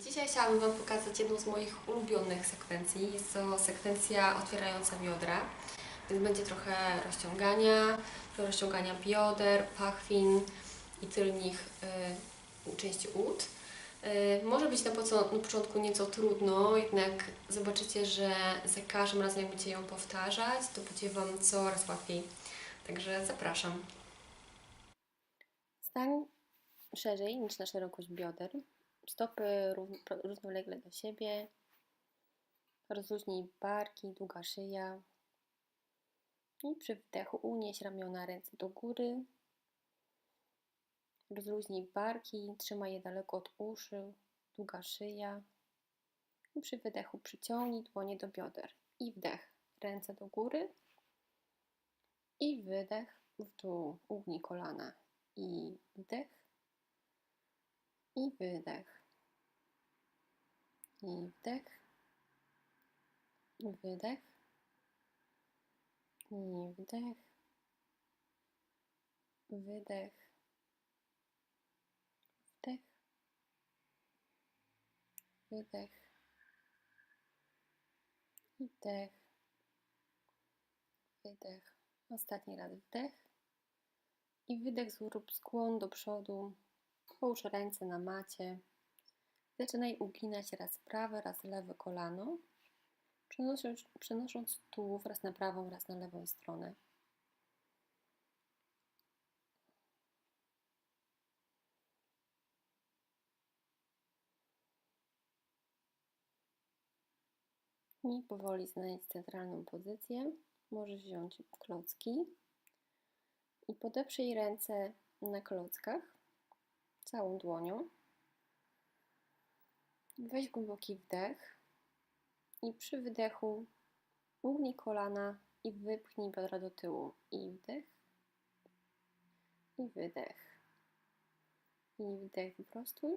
Dzisiaj chciałabym Wam pokazać jedną z moich ulubionych sekwencji. Jest to sekwencja otwierająca biodra. Więc będzie trochę rozciągania, rozciągania bioder, pachwin i tylnych y, części ud. Y, może być na, na początku nieco trudno, jednak zobaczycie, że za każdym razem jak będziecie ją powtarzać, to będzie Wam coraz łatwiej. Także zapraszam. Stań szerzej niż na szerokość bioder. Stopy równolegle do siebie. Rozluźnij barki, długa szyja. I przy wdechu unieś ramiona, ręce do góry. Rozluźnij barki, trzymaj je daleko od uszu, długa szyja. I przy wydechu przyciągnij dłonie do bioder. I wdech, ręce do góry. I wydech w dół, ugnij kolana. I wdech. I wydech. I wdech. I wydech. I wdech. Wydech. Wdech. Wydech. I wdech. Wydech. Ostatni raz wdech. I wydech zrób skłon do przodu. Połóż ręce na macie. Zaczynaj uginać raz prawe, raz lewe kolano, przenosząc, przenosząc tułów raz na prawą, raz na lewą stronę. I powoli znajdź centralną pozycję. Możesz wziąć klocki i podeprzyj ręce na klockach całą dłonią. Weź głęboki wdech i przy wydechu ugnij kolana i wypchnij biodra do tyłu. I wdech, i wydech. I wdech wyprostuj.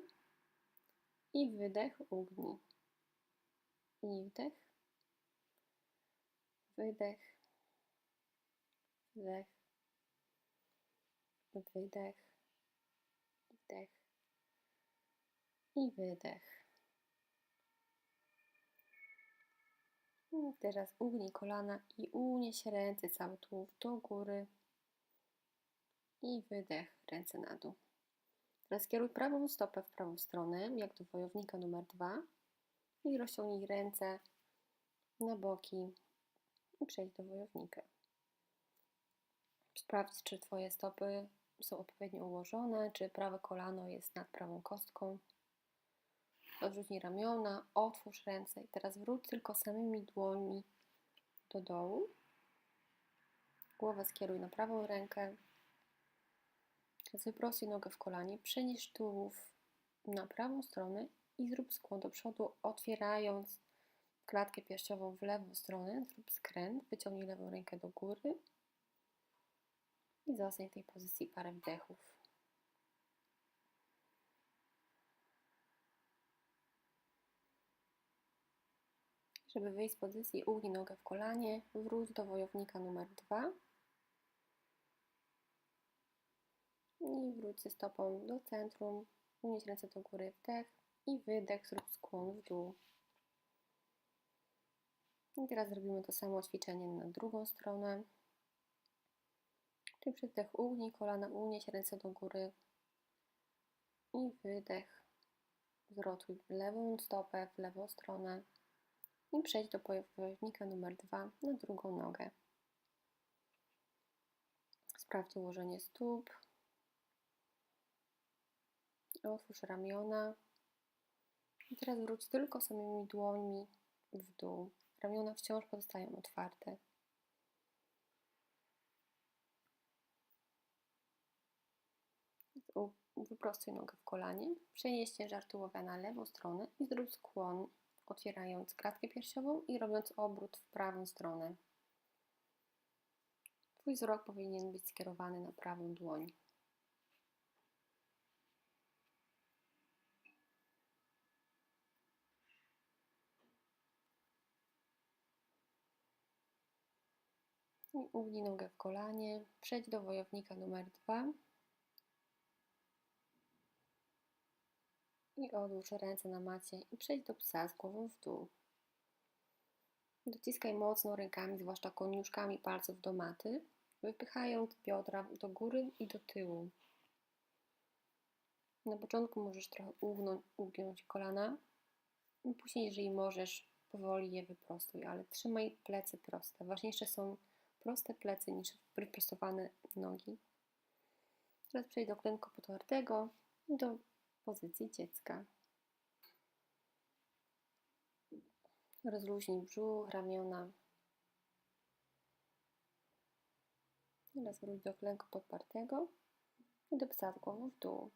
I wydech ugnij. I wdech, wydech, wdech, wydech, wdech i wydech. I teraz ugnij kolana i unieś ręce, cały tułów do góry. I wydech, ręce na dół. Teraz kieruj prawą stopę w prawą stronę, jak do wojownika numer dwa. I rozciągnij ręce na boki i przejdź do wojownika. Sprawdź, czy Twoje stopy są odpowiednio ułożone, czy prawe kolano jest nad prawą kostką. Odrzucnij ramiona, otwórz ręce i teraz wróć tylko samymi dłońmi do dołu. Głowę skieruj na prawą rękę. Teraz wyprostuj nogę w kolanie, przenieś tułów na prawą stronę i zrób skłon do przodu, otwierając klatkę piersiową w lewą stronę. Zrób skręt, wyciągnij lewą rękę do góry i zostań w tej pozycji parę wdechów. Żeby wyjść z pozycji, ugnij nogę w kolanie, wróć do wojownika numer dwa i wróć ze stopą do centrum, unieś ręce do góry, wdech i wydech, zrób skłon w dół. I teraz zrobimy to samo ćwiczenie na drugą stronę. Czyli przy wdech ugnij kolana, unieś ręce do góry i wydech. Zrotuj lewą stopę w lewą stronę i przejdź do wojownika numer dwa na drugą nogę. Sprawdź ułożenie stóp. Otwórz ramiona. I teraz wróć tylko samymi dłońmi w dół. Ramiona wciąż pozostają otwarte. Wyprostuj nogę w kolanie, przenieś ciężar tułowia na lewą stronę i zrób skłon, otwierając klatkę piersiową i robiąc obrót w prawą stronę. Twój wzrok powinien być skierowany na prawą dłoń. Ugnij nogę w kolanie, przejdź do wojownika numer dwa I odłóż ręce na macie i przejdź do psa z głową w dół. Dociskaj mocno rękami, zwłaszcza koniuszkami palców do maty, wypychając biodra do góry i do tyłu. Na początku możesz trochę ugnąć, ugiąć kolana, później, jeżeli możesz, powoli je wyprostuj, ale trzymaj plecy proste. Ważniejsze są proste plecy niż wyprostowane nogi. Teraz przejdź do klęku potwartego i do pozycji dziecka. Rozluźnij brzuch, ramiona. Teraz wróć do klęku podpartego i do psa głową w dół.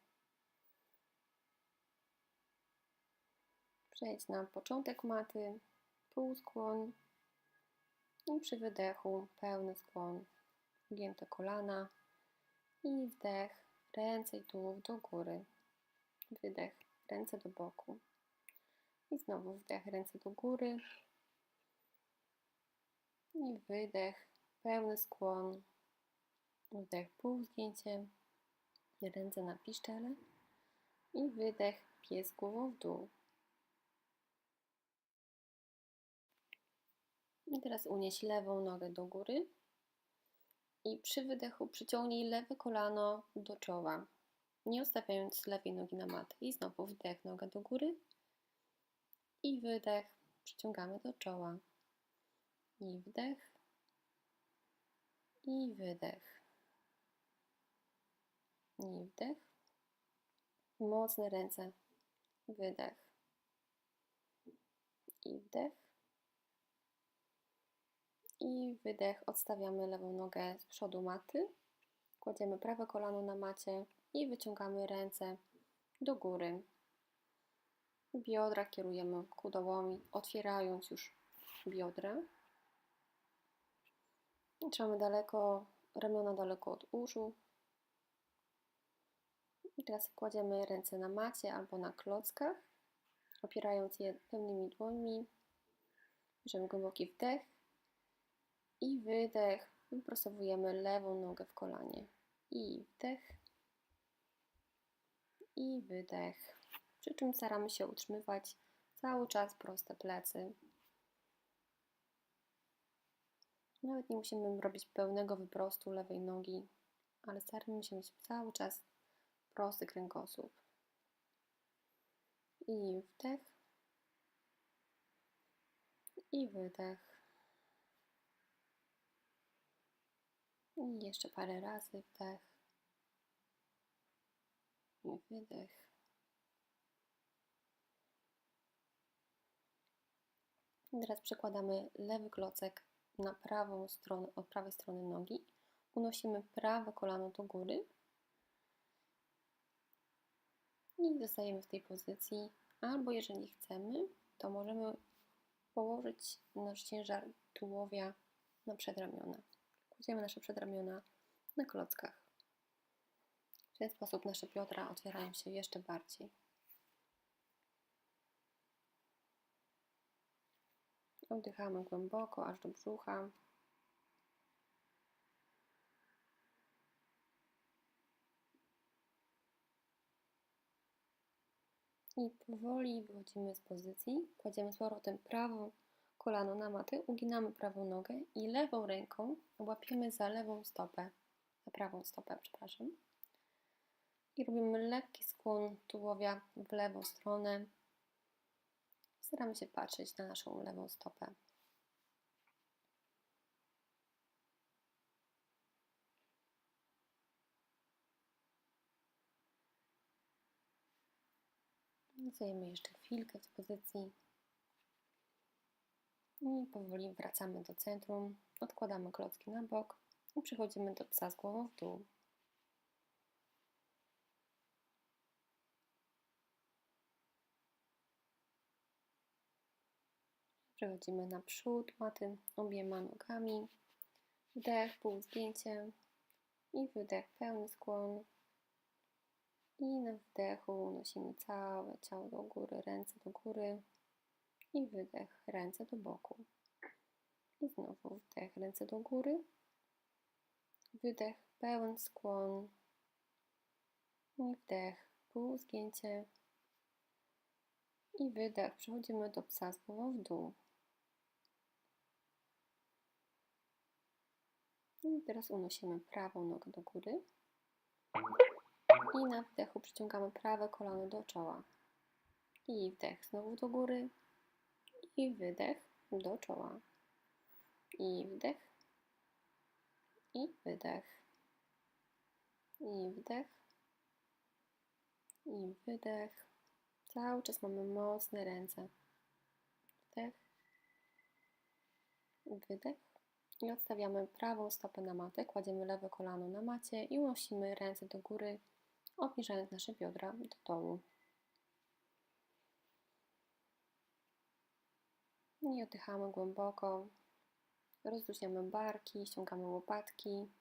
Przejdź na początek maty, półskłoń i przy wydechu pełny skłon, gięte kolana i wdech, ręce i tułów do góry. Wydech, ręce do boku. I znowu wdech, ręce do góry. I wydech, pełny skłon. Wdech, półzgięcie, ręce na piszczele. I wydech, pies głową w dół. I teraz unieś lewą nogę do góry i przy wydechu przyciągnij lewe kolano do czoła, nie ustawiając lewej nogi na matę. I znowu wdech, noga do góry i wydech, przyciągamy do czoła. I wdech i wydech. I wdech. Mocne ręce. Wydech. I wdech i wydech. Odstawiamy lewą nogę z przodu maty. Kładziemy prawe kolano na macie i wyciągamy ręce do góry. Biodra kierujemy ku dołowi, otwierając już biodra. Trzymamy daleko, ramiona daleko od uszu. I teraz kładziemy ręce na macie albo na klockach, opierając je pełnymi dłońmi. Bierzemy głęboki wdech i wydech. Wyprostowujemy lewą nogę w kolanie. I wdech. I wydech. Przy czym staramy się utrzymywać cały czas proste plecy. Nawet nie musimy robić pełnego wyprostu lewej nogi, ale staramy się mieć cały czas prosty kręgosłup. I wdech. I wydech. I jeszcze parę razy wdech i wydech. I teraz przekładamy lewy klocek na prawą stronę, od prawej strony nogi. Unosimy prawe kolano do góry i zostajemy w tej pozycji. Albo jeżeli chcemy, to możemy położyć nasz ciężar tułowia na przedramiona. Kładziemy nasze przedramiona na klockach. Ten sposób nasze biodra otwierają się jeszcze bardziej. Oddychamy głęboko, aż do brzucha. I powoli wychodzimy z pozycji. Kładziemy z powrotem prawą kolano na matę, uginamy prawą nogę i lewą ręką łapiemy za lewą stopę, za prawą stopę, przepraszam. I robimy lekki skłon tułowia w lewą stronę. Staramy się patrzeć na naszą lewą stopę. Zajmę jeszcze chwilkę w pozycji. I powoli wracamy do centrum, odkładamy klocki na bok i przechodzimy do psa z głową w dół. Przechodzimy na przód maty obiema nogami. Wdech, pół zdjęcie i wydech, pełny skłon. I na wdechu unosimy całe ciało do góry, ręce do góry i wydech, ręce do boku. I znowu wdech, ręce do góry. Wydech, pełen skłon. I wdech, pół zgięcie. I wydech. Przechodzimy do psa z w dół. I teraz unosimy prawą nogę do góry. I na wdechu przyciągamy prawe kolano do czoła. I wdech znowu do góry. I wydech do czoła. I wdech. I wydech. I wdech. I wydech. Cały czas mamy mocne ręce. Wdech. Wydech. I odstawiamy prawą stopę na matę, kładziemy lewe kolano na macie i unosimy ręce do góry, obniżając nasze biodra do dołu. I oddychamy głęboko. Rozluźniamy barki, ściągamy łopatki.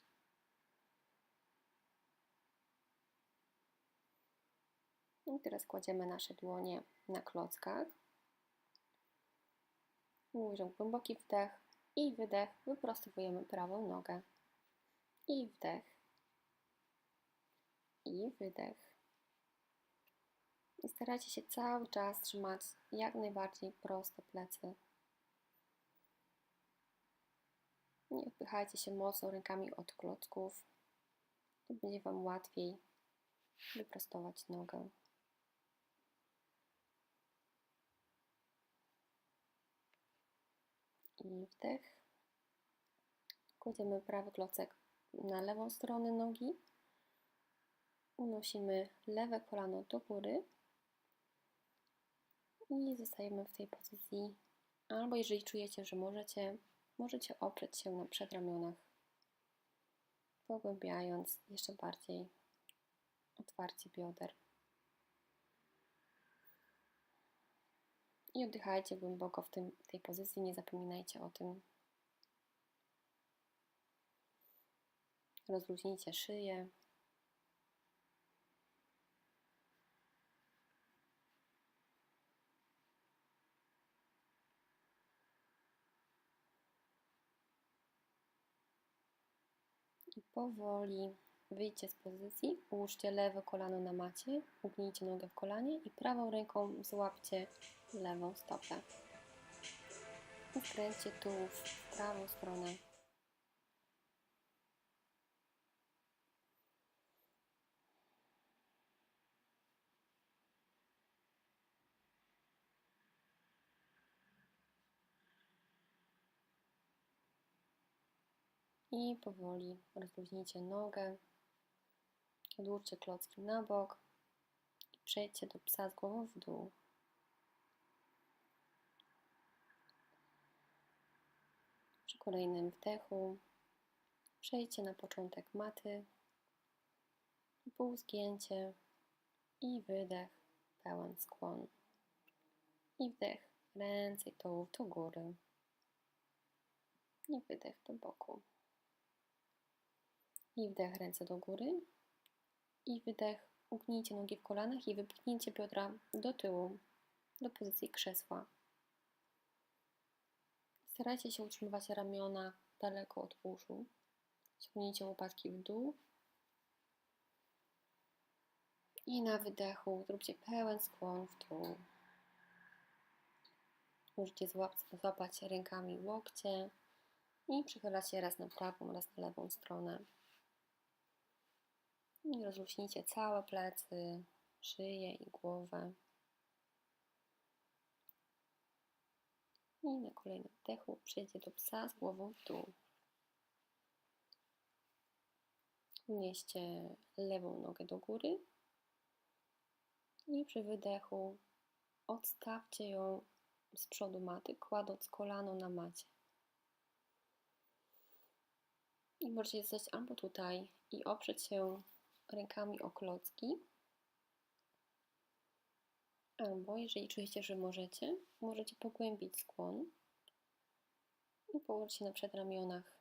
I teraz kładziemy nasze dłonie na klockach. Bierzemy głęboki wdech i wydech. Wyprostowujemy prawą nogę. I wdech. I wydech. I starajcie się cały czas trzymać jak najbardziej proste plecy. Nie odpychajcie się mocno rękami od klocków. To będzie Wam łatwiej wyprostować nogę. I wdech. Kładziemy prawy klocek na lewą stronę nogi. Unosimy lewe kolano do góry. I zostajemy w tej pozycji. Albo jeżeli czujecie, że możecie, możecie oprzeć się na przedramionach, pogłębiając jeszcze bardziej otwarcie bioder. I oddychajcie głęboko w tym, tej pozycji, nie zapominajcie o tym. Rozluźnijcie szyję. I powoli wyjdźcie z pozycji, ułóżcie lewe kolano na macie, ugnijcie nogę w kolanie i prawą ręką złapcie lewą stopę. I skręćcie tułów w prawą stronę. I powoli rozluźnijcie nogę, odłóżcie klocki na bok i przejdźcie do psa z głową w dół. Kolejnym wdechu przejdźcie na początek maty, pół zgięcie i wydech, pełen skłon. I wdech, ręce i tułów do góry. I wydech do boku. I wdech, ręce do góry. I wydech, ugnijcie nogi w kolanach i wypchnijcie biodra do tyłu, do pozycji krzesła. Starajcie się utrzymywać ramiona daleko od uszu. Ciągnijcie łopatki w dół. I na wydechu zróbcie pełen skłon w dół. Możecie złapać rękami łokcie i przychylać się raz na prawą, raz na lewą stronę. I rozluźnijcie całe plecy, szyję i głowę. I na kolejnym wdechu przejdzie do psa z głową w dół. Lewą nogę do góry i przy wydechu odstawcie ją z przodu maty, kładąc kolano na macie. I możecie zostać albo tutaj i oprzeć się rękami o klocki, albo jeżeli czujecie, że możecie, możecie pogłębić skłon i położyć się na przedramionach,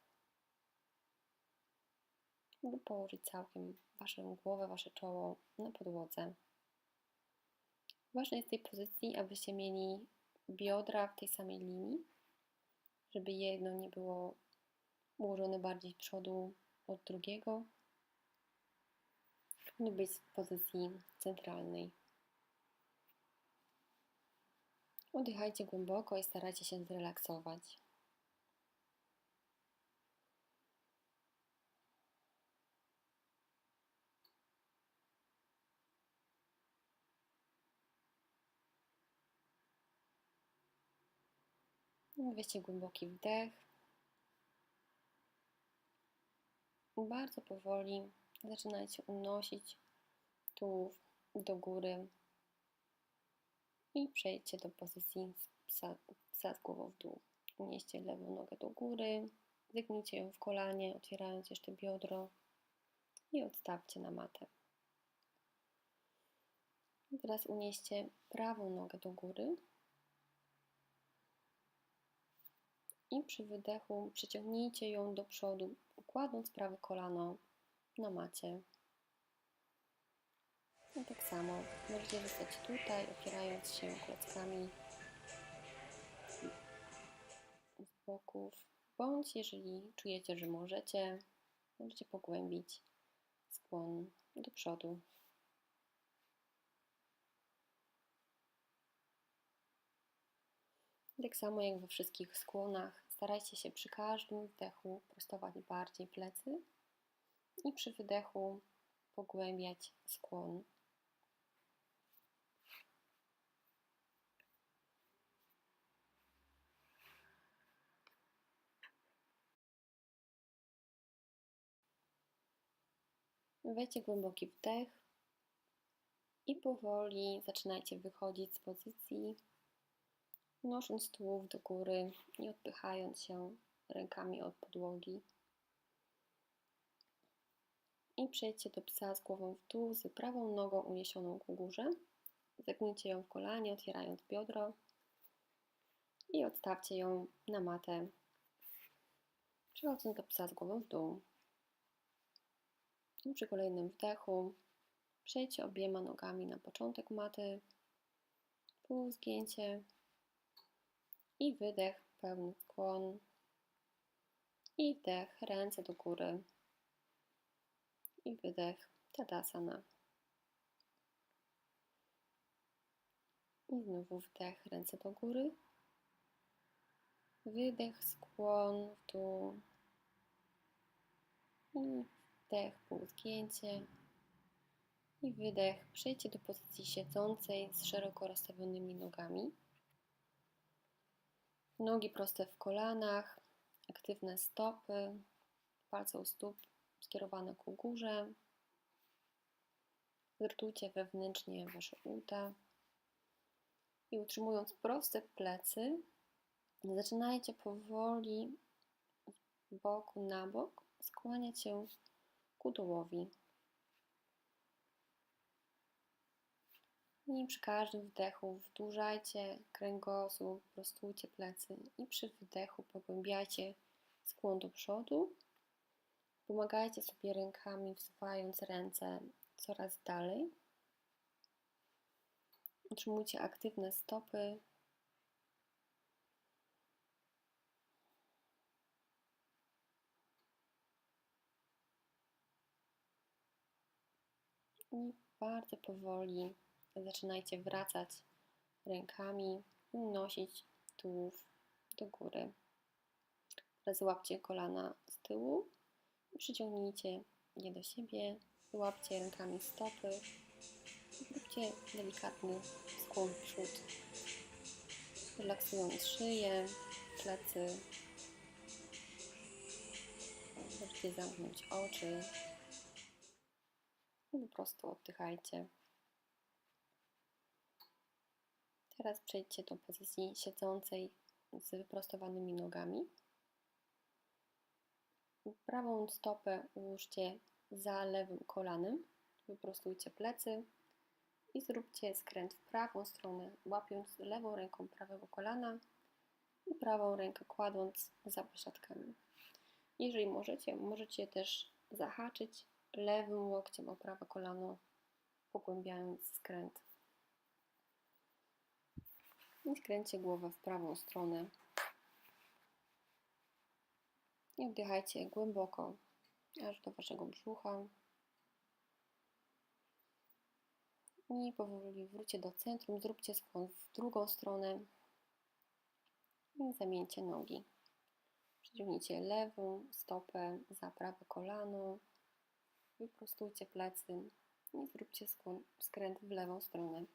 lub położyć całkiem Waszą głowę, Wasze czoło na podłodze. Ważne jest w tej pozycji, abyście mieli biodra w tej samej linii, żeby jedno nie było ułożone bardziej w przodu od drugiego. Powinny być w pozycji centralnej. Oddychajcie głęboko i starajcie się zrelaksować. Weźcie głęboki wdech. Bardzo powoli zaczynajcie unosić tułów do góry i przejdźcie do pozycji z głową w dół. Unieście lewą nogę do góry, zegnijcie ją w kolanie, otwierając jeszcze biodro i odstawcie na matę. I teraz unieście prawą nogę do góry i przy wydechu przyciągnijcie ją do przodu, układąc prawe kolano na macie. I tak samo możecie zostać tutaj, opierając się klockami z boków, bądź jeżeli czujecie, że możecie, możecie pogłębić skłon do przodu. Tak samo jak we wszystkich skłonach, starajcie się przy każdym wdechu prostować bardziej plecy i przy wydechu pogłębiać skłon. Weźcie głęboki wdech i powoli zaczynajcie wychodzić z pozycji unosząc tułów do góry i odpychając się rękami od podłogi. I przejdźcie do psa z głową w dół, z prawą nogą uniesioną ku górze. Zegnijcie ją w kolanie, otwierając biodro i odstawcie ją na matę, przechodząc do psa z głową w dół. I przy kolejnym wdechu przejdźcie obiema nogami na początek maty, pół zgięcie, i wydech, pełny skłon. I wdech, ręce do góry. I wydech, tadasana. I znowu wdech, ręce do góry. Wydech, skłon w dół. I wdech, półzgięcie. I wydech. Przejdźcie do pozycji siedzącej z szeroko rozstawionymi nogami. Nogi proste w kolanach, aktywne stopy, palce u stóp skierowane ku górze. Zrtujcie wewnętrznie Wasze uda. I utrzymując proste plecy, zaczynajcie powoli z boku na bok skłaniać się ku dołowi. I przy każdym wdechu wdłużajcie kręgosłup, prostujcie plecy i przy wydechu pogłębiajcie skłon do przodu. Pomagajcie sobie rękami, wsuwając ręce coraz dalej. Utrzymujcie aktywne stopy. I bardzo powoli zaczynajcie wracać rękami i unosić tułów do góry. Teraz złapcie kolana z tyłu i przyciągnijcie je do siebie. Złapcie rękami stopy. Zróbcie delikatny skłon w przód. Relaksując szyję, plecy. Możecie zamknąć oczy i po prostu oddychajcie. Teraz przejdźcie do pozycji siedzącej z wyprostowanymi nogami. Prawą stopę ułóżcie za lewym kolanem. Wyprostujcie plecy i zróbcie skręt w prawą stronę, łapiąc lewą ręką prawego kolana i prawą rękę kładąc za poszatkami. Jeżeli możecie, możecie też zahaczyć lewym łokciem o prawe kolano, pogłębiając skręt i skręćcie głowę w prawą stronę. I oddychajcie głęboko, aż do waszego brzucha. I powoli wróćcie do centrum, zróbcie skłon w drugą stronę, I zamieńcie nogi. Przyciągnijcie lewą stopę za prawe kolano. Wyprostujcie plecy i zróbcie skręt w lewą stronę.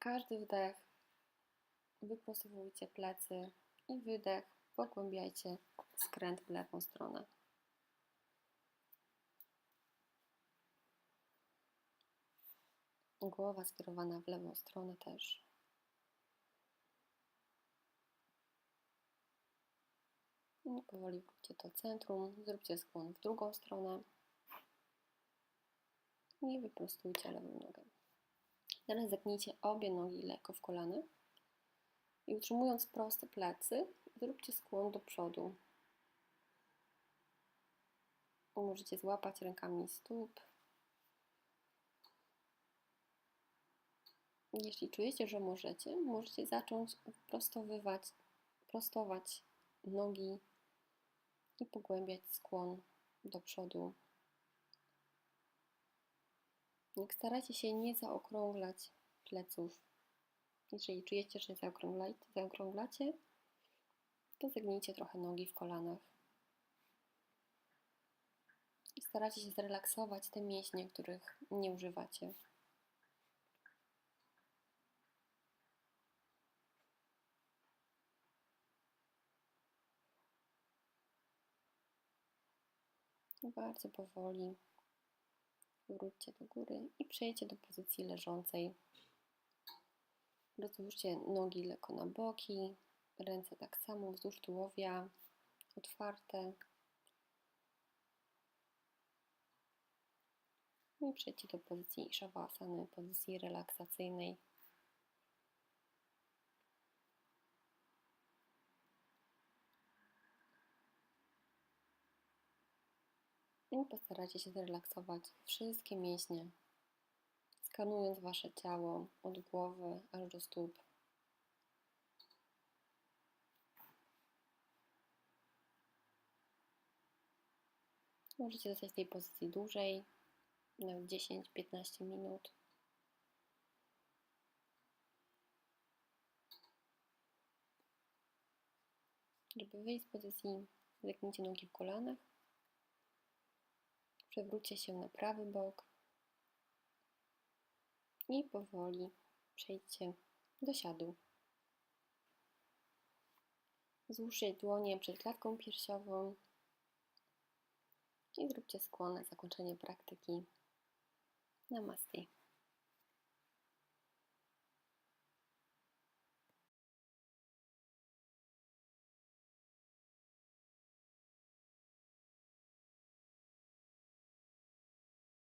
Każdy wdech wyprostowujcie plecy i wydech pogłębiajcie skręt w lewą stronę. Głowa skierowana w lewą stronę też. I powoli wróćcie do centrum, zróbcie skłon w drugą stronę i wyprostujcie lewą nogę. Teraz zegnijcie obie nogi lekko w kolanach i utrzymując proste plecy, zróbcie skłon do przodu. Możecie złapać rękami stóp. Jeśli czujecie, że możecie, możecie zacząć prostowywać, prostować nogi i pogłębiać skłon do przodu. Jak starajcie się nie zaokrąglać pleców. Jeżeli czujecie, że zaokrąglacie, to zegnijcie trochę nogi w kolanach. I starajcie się zrelaksować te mięśnie, których nie używacie. Bardzo powoli wróćcie do góry i przejdźcie do pozycji leżącej. Rozłóżcie nogi lekko na boki, ręce tak samo wzdłuż tułowia, otwarte. No I przejdźcie do pozycji Shavasany, pozycji relaksacyjnej. I postarajcie się zrelaksować wszystkie mięśnie, skanując Wasze ciało od głowy aż do stóp. Możecie zostać w tej pozycji dłużej, nawet 10-15 minut. Żeby wyjść z pozycji, zegnijcie nogi w kolanach. Przewróćcie się na prawy bok i powoli przejdźcie do siadu. Złóżcie dłonie przed klatką piersiową i zróbcie skłon zakończenie praktyki. Namaste.